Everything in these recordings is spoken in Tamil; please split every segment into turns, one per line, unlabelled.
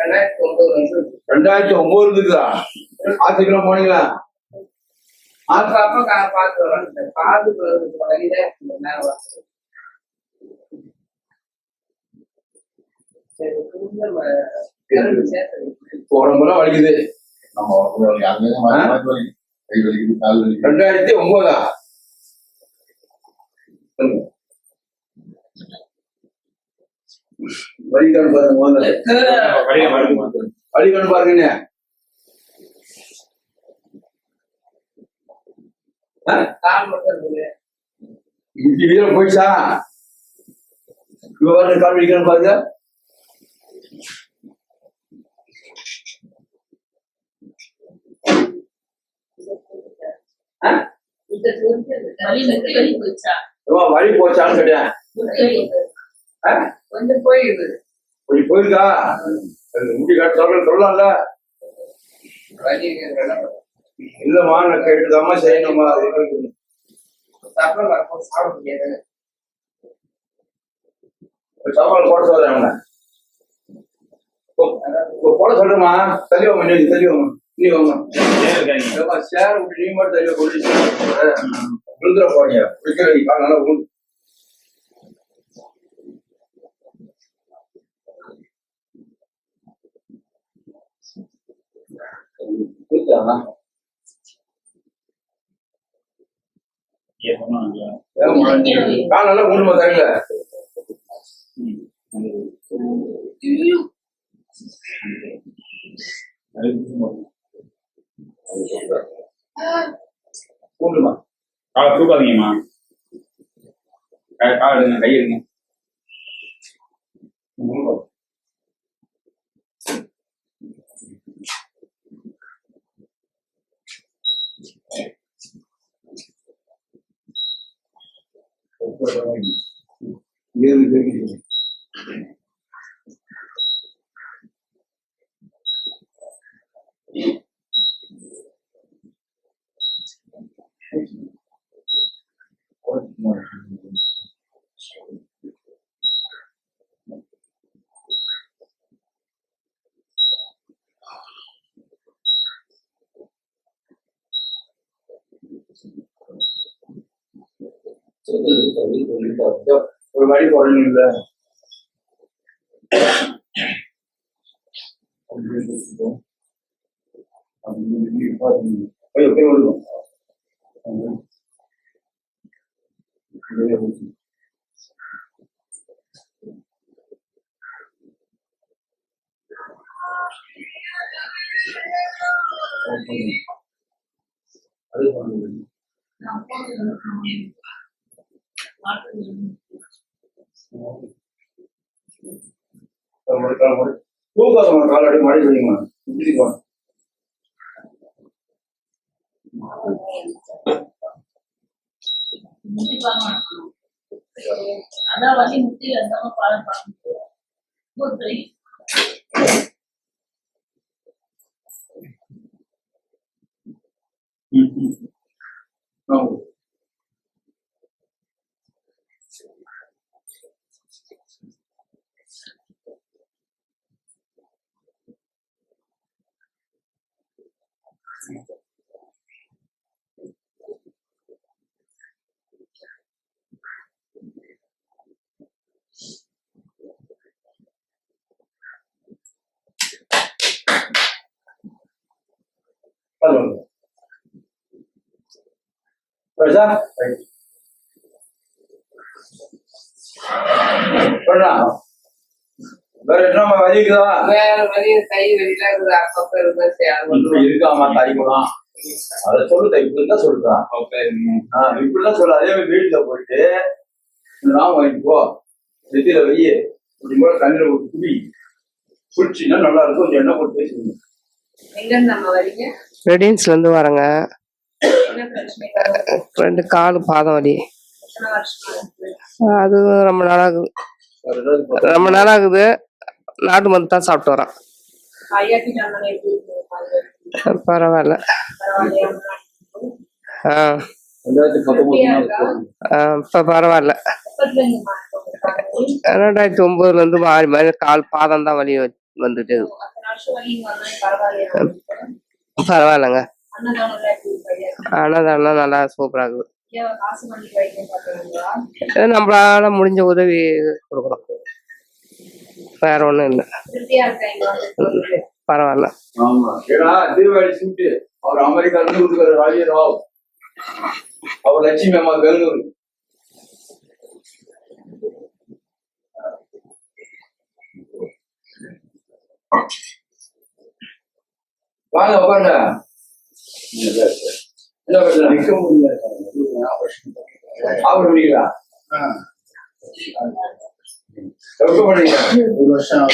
ரெண்டாயிரத்தி ஒன்பது வந்து
ரெண்டாயிரத்தி ஒன்பது இருக்குதா ஆத்துக்கெல்லாம் போனீங்களா உடம்பெல்லாம் வலிக்குது.
நம்ம உடம்புல வலி, அங்கே மாறி மாறி வலி. கை வலிக்குது, கால் வலிக்குது.
ரெண்டாயிரத்தி ஒன்பதா சொல்லுங்க. வலிக்கணும் பாருங்க. முதல்ல வீரம் போயிடுச்சா? கால் பாருங்க. போச்சான்னு கேட்டேன்?
கொஞ்சம் போயிடுது.
கொஞ்சம் போயிருக்கா? முடி காட்டு சொல்ல சொல்லலாம்ல இல்லம்மா நான் கேட்டுதாம்மா செய்யணுமா
சாப்பிட
போட சொல்றேன் போட சொல்றேம்மா. தள்ளி வாங்க நீ தள்ளி வாங்க நீ வாங்க சேர் நீ மட்டும் தள்ளி விழுந்துட போறீங்க. கால் நல்லா விழு விழுந்துட்டானா?
ஏன் சொன்னாங்க?
ஏன் முழங்கி? கால் நல்லா ஊடுமா தரல ஊடுமா
காலை தூக்காதீங்கம்மா கா- கால் எடுங்க கை எடுங்க Thank you.
ஒரு வழி போடணும் இல்ல ஐயோ கை விடுவோம் அது பண்ணுங்க தூக்காதவங்க காலாடி மழை பெய்யுமா இப்படிப்பா
முட்டி பார்க்கணும் அதான் வலி முட்டி அந்த பாடம் பார்க்கணும் மூட்டு
ம், ம்.
ஆமா. அது வாங்க. வருதா? ரைட். பண்ணா. வேற என்ன வலிக்குதா
வேற வழி கை வெளியில இருக்குது அப்பப்ப இருக்குது ஒண்ணும்
இருக்காமா தாய்க்குலாம் அத சொல்லுதா இப்படிதான் சொல்றா
ஓகே, ம்.
ஆஹ் இப்படிதான் சொல்ற அதே மாதிரி வீட்டுல போயிட்டு நான் வாங்கிக்கோ நெத்தியில வை இப்படி கூட தண்ணியில ஒரு குடி குடிச்சின்னா நல்லா இருக்கும் கொஞ்சம் எண்ணெய் போட்டு பேசுவீங்க
நம்ம வரீங்க?
ரெண்டு காலு பாதம் வலி அது ரொம்ப நாளாகுது. ரொம்ப நாளாகுது. நாட்டு மருந்து தான் சாப்பிட்டு
இருக்கு?
பரவாயில்ல. ஆ. இப்ப பரவாயில்ல. ரெண்டாயிரத்தி ஒன்பதுல இருந்து மாறி மாறி கால் பாதம் தான் வலி வ- வந்துட்டு பரவாயில்லைங்க.
அன்னதானம்
நல்லா சூப்பரா இருக்குது நம்மளால முடிஞ்ச உதவி கொடுக்குறோம் வேற ஒண்ணும் இல்லை. பரவாயில்ல.
அவர் அமெரிக்கால இருந்து கொடுக்குற ராஜராவ் அவர் லட்சுமி அம்மா பெங்களூர் வாங்க உட்காருங்க. என்ன பிரச்சனை? நிக்க முடியல ஆபரேஷன் பண்ணிக்கலாம் எப்ப பண்ணீங்க?
ஒரு வருஷம்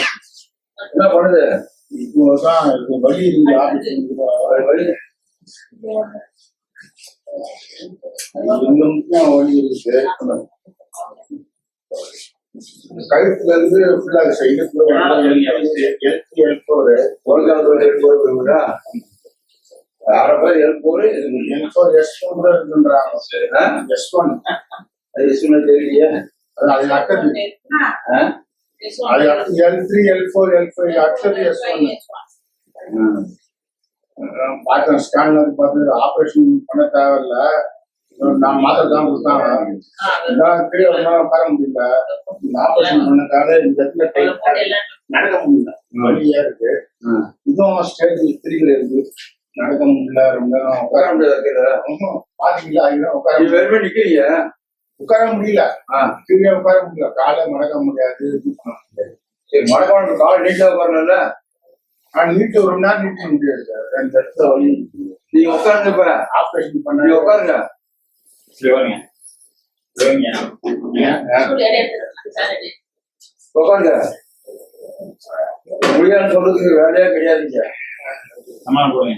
என்ன பண்ணுது?
இப்போ
வழி
இன்னும் கழுத்துல இருந்து ஃபுல்லா எழுத்து எழுத்து ஒரு
ஒழுங்காக எடுப்பா யார பேர் எழுப்போரு
ஒரு எஸ் ஒன் கூட இருக்குன்றாங்க. எஸ் ஒன்
அது சொன்ன தெரியலையே.
அது
ஆ?
அது அடுத்து L three L four L five அடுத்தது எஸ் ஒன் பார்த்தேன் ஸ்கேன்ல பார்த்து ஆபரேஷன் பண்ண தேவையில்ல. நான் மாத்திரை தான் கொடுத்தாங்க ஒரு நாள் உட்கார முடியல. ஆபரேஷன் பண்ணதால இந்த இடத்துல நடக்க முடியல. வலியா இருக்கு.
ம்.
இதுவும் ஸ்டேஜ் த்ரீல இருக்கு. நடக்க முடியல ரொம்ப நேரம் உட்கார
முடியாது.
பாத்தீங்களா ஐயோ உட்கார.
வெறுமே நிக்கிறீங்க.
உட்கார முடியல. கீழே உட்கார முடியல. காலை மடக்க முடியாது.
சரி மடக்கான கால் நீட்டா உட்காரணும்ல?
நான் நீட்டு ஒரு நேரம் நீட்ட முடியாது சார். ரெண்டு இடத்துல வலி
நீங்க உட்காருங்க இப்ப.
ஆபரேஷன் பண்ண
உட்காருங்க.
சிவங்க சிவங்க
உட்காருங்க. முடியாதுன்னு சொல்றதுக்கு வேலையே கிடையாதுங்க
சமாளம் போடுங்க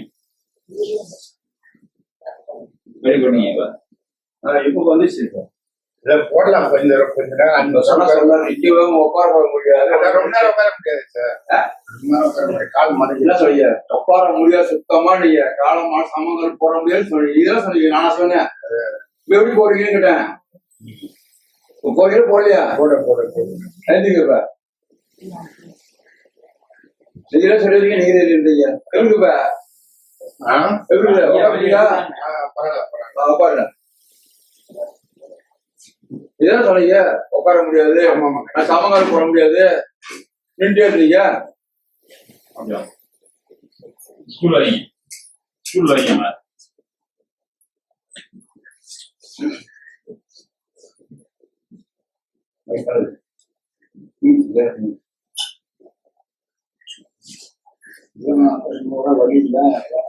வெரி குட்ங்க இப்ப.
ஆ, இப்ப வந்துச்சு.
இதை போடலாம். கொஞ்ச நேரம் கொஞ்ச நேரம். அஞ்சு
இந்த சொன்ன
நிமிஷம்
சொல்ல நிக்கவே உட்கார போக முடியாது.
ரொம்ப நேரம் உட்கார முடியாது சார் ரொம்ப நேரம் உட்கார முடியாது. கால் மடக்கி
சொல்லிய உட்கார முடியாது சுத்தமா நீங்க. காலமா சமங்கள் போட முடியாது சொல்லி இதெல்லாம் சொன்னீங்க. நானா சொன்னேன். எப்படி போடுறீங்கன்னு கேட்டேன். போறீங்க போடலையா
போட போட
இப்ப நீங்களே சொல்லிருக்கீங்க நீங்களே உட்காருங்களா
ஆ, பரவாயில்ல பரவாயில்ல.
உட்காருங்க. இதான் சொன்னீங்க உட்கார முடியாது. நான் சமங்காலம் போட முடியாது. நின்று இருந்தீங்க.
ஸ்கூல் வரீங்க ஸ்கூல் வரீங்க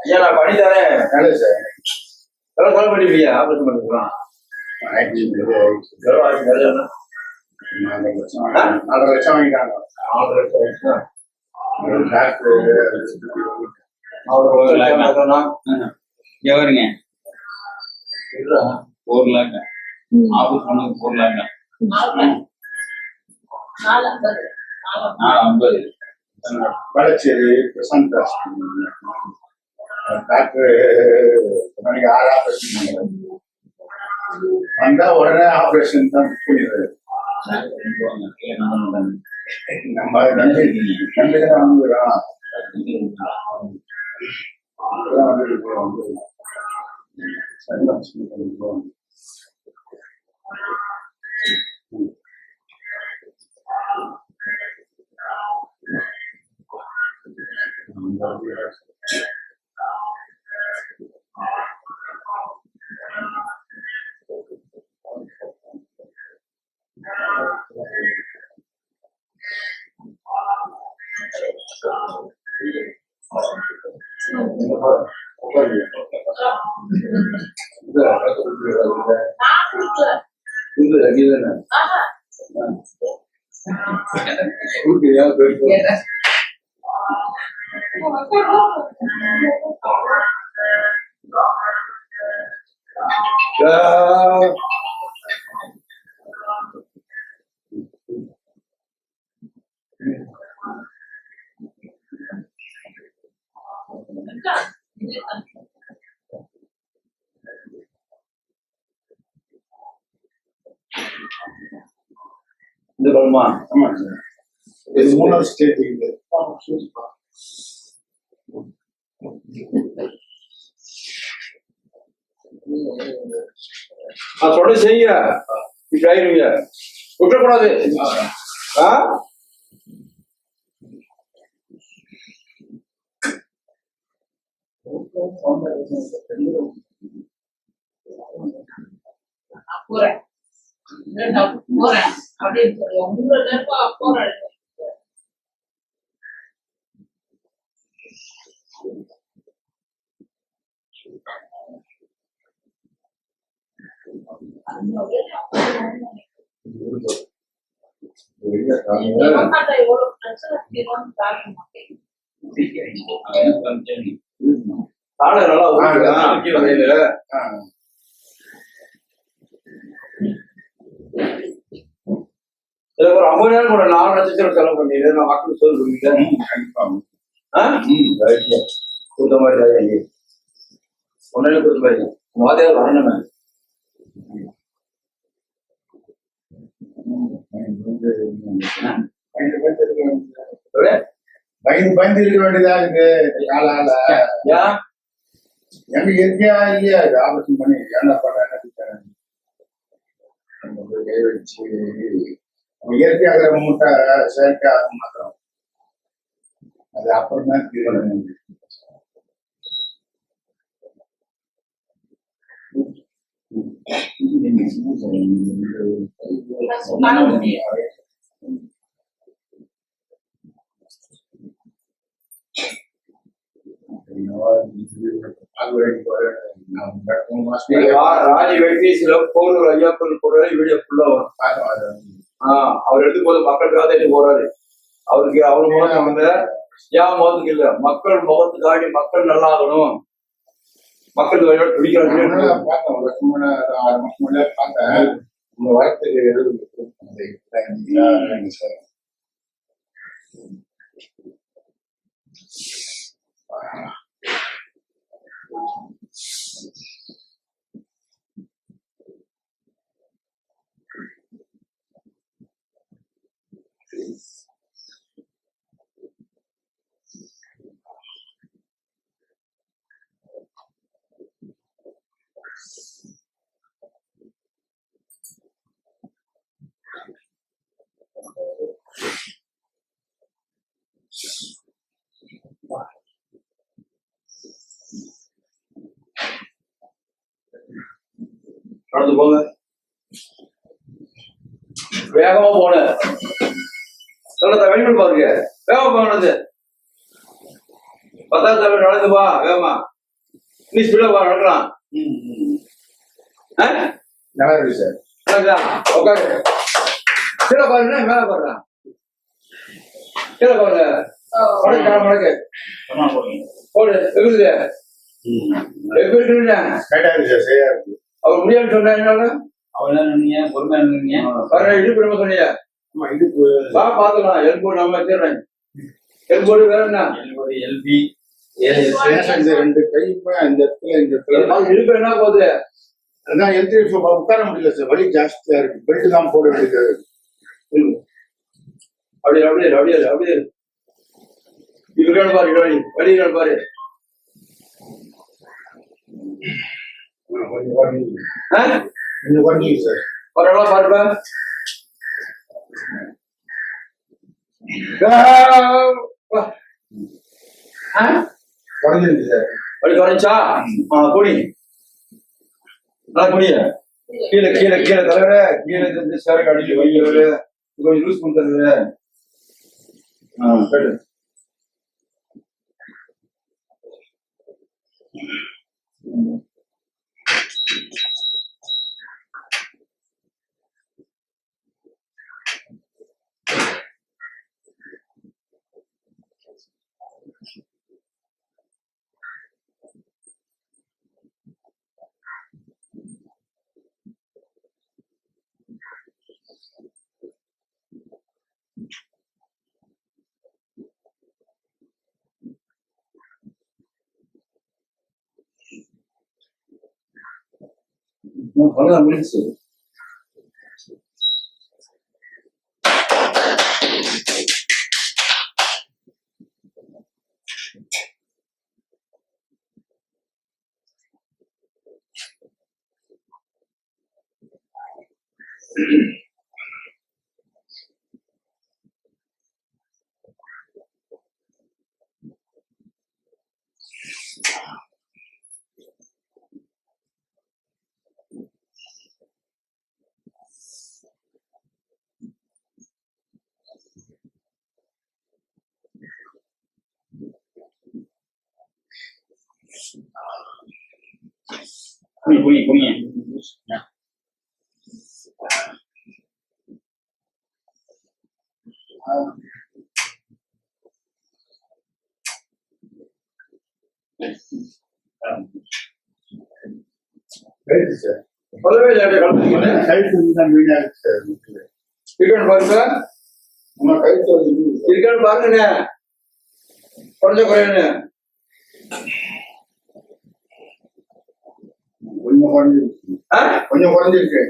ஐயா நான் பண்ணி தரேன்
வேலை சார்
எவ்வளவு கால் பண்ணிருக்கீங்க ஆபரேஷன் பண்ணிக்கலாம்?
நாலரை லட்சம் நாலரை லட்சம் வாங்கிட்டாங்க.
நாலு லட்சம் ஆயிடுச்சா?
ஒரு டாக்டர்
அவர் ஒரு லட்சம்
வளச்சேரி பிரசாந்த் தாஸ் டாக்டர் ஆறு ஆபரேஷன் வந்தா உடனே ஆபரேஷன் தான் பண்ணிடுறாரு நம்ம நம்பி நம்பி தான் வாங்குறோம். இப்பதான் வந்து
இது,
நான் கொடுக்கல
இது, இது என்ன?
ஆஹா
கொடுக்குறியா? போயிட்டு வா.
கேட்டேன்.
ஆ. போகணுமா
ஆமா சார் இது மூணாவது ஸ்டேஜ் இது.
நான் சொல்ல செய்யுங்க. இப்படி ஆயிருவீங்க. விட்டுறக்கூடாது. ஆ?
நான் போறேன் அப்படின்னு சொல்லி உங்களோட நேரம் போறேன் அம்மாட்ட எவ்வளவு பிரச்சனை தீரும்னு தாங்க மாட்டேன்
தாழ நல்லா ஊறுங்க.
ஆ, ஆ.
கீழே வைங்க.
ஆ.
சில பேர் ஐம்பதாயிரம் கூட நாலு லட்சம் செலவு பண்ணிடு நான் மக்களுக்கு சொல்லி கொடுங்க
ம், கண்டிப்பா.
ஆ? கொடுத்த மாதிரி தான் ஐயா. ஒன்னே கொடுத்த மாதிரி வாதியார் வரணுமே
பயந்து பயந்து இருக்க வேண்டியதா இருக்கு. காலால எங்க இயற்கையா இல்லையா ஆபரேஷன் பண்ணி என்ன என்ன செஞ்சேன்? நம்ம போய் கை வச்சு நம்ம இயற்கையாக மூட்டை செயற்கையாக மாத்திரம் அது அப்புறம் தான் தீர்வு
பண்ண முடியும்
ரா- ராஜி வெட்னீஸ்ல போனூர் ஐயாப்பன் போறாரு வீடியோ ஃபுல்லா வரும் ஆ, அவர் எடுத்து போது மக்களுக்காக எடுத்து போறாரு. அவருக்கு அவர் மூலம் வந்து ஏன் முகத்துக்கு இல்ல. மக்கள் முகத்துக்காடி மக்கள் நல்லா ஆகணும். மக்கள் பிடிக்கிறாங்க
ஆறு மாசம் முன்னாடி பார்த்தேன். உங்க வரத்துக்கு எழுது சார்.
நடந்து போங்க. வேகமா போன சொல்ல வெளிப்பட பாருங்க. வேகமா போனது பத்தாவது தமிழ் நடந்து வா வேகமா. நீ ஸ்பீடா வா நடக்கலாம்?
நல்லா இருக்கு சார்?
உட்காரு கீழே பாருங்க மேல பாருங்க. கீழே பாருங்க. மடக்கு காலை மடக்கு போடு எகுது எகுதுங்க
கரெக்டா இருக்கு சார் சரியா இருக்கு.
அவர் முடியாதுன்னு சொன்னாங்க
அவள் என்ன பொறுமையா இருந்தீங்க
இடுப்பு நம்ம சொன்னீங்க?
ஆமா இடுப்பு
வா பாத்துக்கலாம் எல்போர்டு நம்ம வச்சிடுறேன் எல்போர்டு வேற என்ன?
ஒரு எல்பி.
இந்த ரெண்டு கையுமே இந்த இடத்துல இந்த இடத்துல.
இடுப்பு என்ன போகுது?
அதான் எழுத்து உட்கார முடியல சார். வலி ஜாஸ்தியா இருக்கு. பெல்ட் தான் போட வேண்டியது.
அப்படியே அப்படியே அப்படியே அப்படியே இருக்காடு பாரு வழி பாரு.
கொஞ்சம் குறைஞ்சி
ஆ? வழி குறைஞ்சா குடி நல்லா குடிய கீழே கீழே கீழே தலைவர கீழே இந்த சேரக்கு அடிச்சு வைக்கிறது கொஞ்சம் லூஸ் பண்றது ஆ கேட்டு அவ்வளவுதான் முடிச்சு
புனி புனி புனிய
ரைட்டு சார்
சொல்லவே இல்லை கலந்துக்கிட்டு
கைத்து வந்து தான் வீணா இருக்கு சார் வீட்டுல.
இருக்கான்னு பாருங்க.
நம்ம கைத்து வந்து இருக்குது சார்.
இருக்கான்னு பாருங்கண்ணே குறைஞ்ச குறையண்ணே
கொஞ்சம் குறைஞ்சிருக்கு? கொஞ்சம் குறைஞ்சிருக்கு.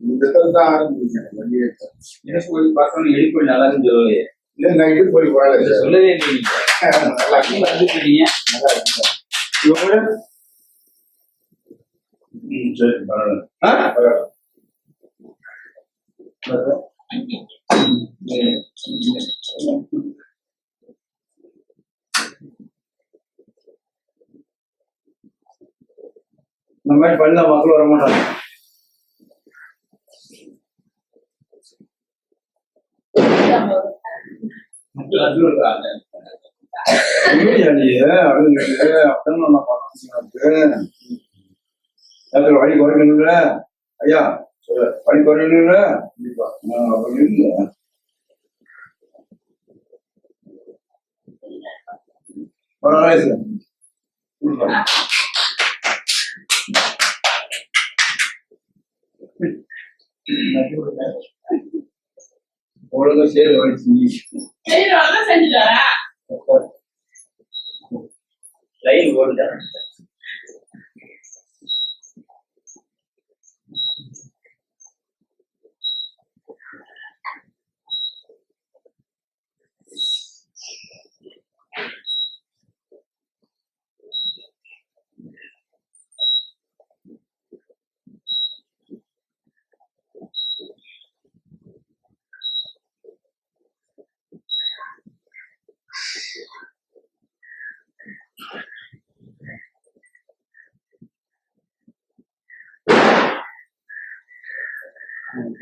இந்த தான் ஆரம்பிச்சிருக்கேன் வண்டியை
எனக்கு போய் பார்த்தோன்னு எழுப்பி நல்லா இருந்துச்சு
இல்லை நான்
சொல்லவே இல்லை நீங்க.
நல்லா இருக்கு. நல்லா.
இவங்க
ம் சரி பரவாயில்ல.
ஆ?
பரவாயில்ல.
மாதிரி பண்ண மக்கள் வர மாட்டாங்க.
அது
வழி குறைக்கணும்ல? ஐயா வழி குறைக்கணும்ல? கண்டிப்பா. நான் பரவாயில்ல சார் அவ்வளோதான் சேரு
செஞ்சுட்டாரா
லைன் போட்டுட்டேன்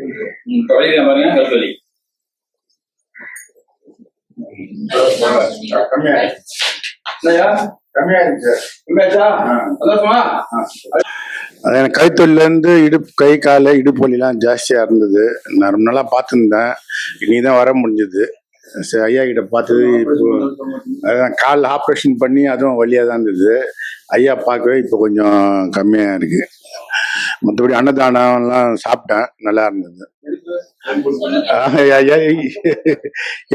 பாருங்க கல் வலி
அது எனக்கு கைத்தொழிலேருந்து இடுப்பு கை கால இடுப்பு வலிலாம் ஜாஸ்தியாக இருந்தது. நான் ரொம்ப நாளாக பார்த்துருந்தேன். இன்னைக்கு தான் வர முடிஞ்சது. சரி ஐயா கிட்ட பார்த்தது இப்போ அதான் கால் ஆப்ரேஷன் பண்ணி அதுவும் வழியாக தான் இருந்தது. ஐயா பார்க்கவே இப்போ கொஞ்சம் கம்மியாக இருக்குது மற்றபடி அன்னதானம்லாம் சாப்பிட்டேன். நல்லா இருந்தது.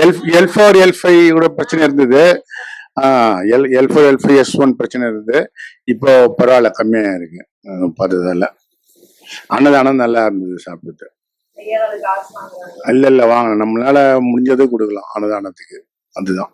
L L four L five கூட பிரச்சனை இருந்தது. L L four L five S one பிரச்சனை இருந்தது. இப்போ பரவாயில்ல கம்மியாக இருக்கு. பார்த்ததால அன்னதானம் நல்லா இருந்தது சாப்பிட்டு இல்ல இல்ல வாங்க. நம்மளால முடிஞ்சதை கொடுக்கலாம். அன்னதானத்துக்கு. அதுதான்.